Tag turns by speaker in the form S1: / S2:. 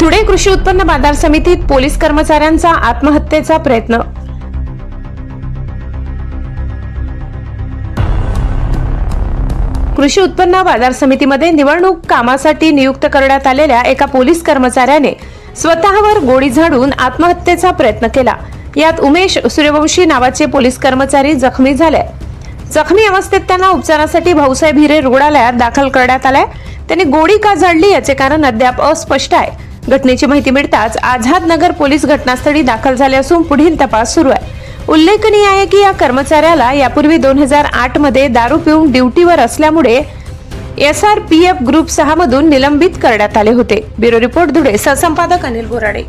S1: धुळे कृषी उत्पन्न बाजार समितीत पोलीस कर्मचाऱ्यांचा आत्महत्येचा प्रयत्न. कृषी उत्पन्न बाजार समितीमध्ये निवडणूक कामासाठी नियुक्त करण्यात आलेल्या एका पोलीस कर्मचाऱ्याने स्वतःवर गोळी झाडून आत्महत्येचा प्रयत्न केला. यात उमेश सूर्यवंशी नावाचे पोलीस कर्मचारी जखमी झाले. जखमी अवस्थेत त्यांना उपचारासाठी भाऊसाहेब हिरे रुग्णालयात दाखल करण्यात आलाय. त्यांनी गोळी का झाडली याचे कारण अद्याप अस्पष्ट आहे. घटनेची माहिती मिळताच आझाद नगर पोलीस घटनास्थळी दाखल झाले असून पुढील तपास सुरू आहे. उल्लेखनीय आहे की या कर्मचाऱ्याला यापूर्वी दोन हजार आठमध्ये दारू पिऊन ड्युटीवर असल्यामुळे S R P F group सहा मधून निलंबित करण्यात आले होते. ब्युरो रिपोर्ट धुळे सहसंपादक अनिल बोराडे.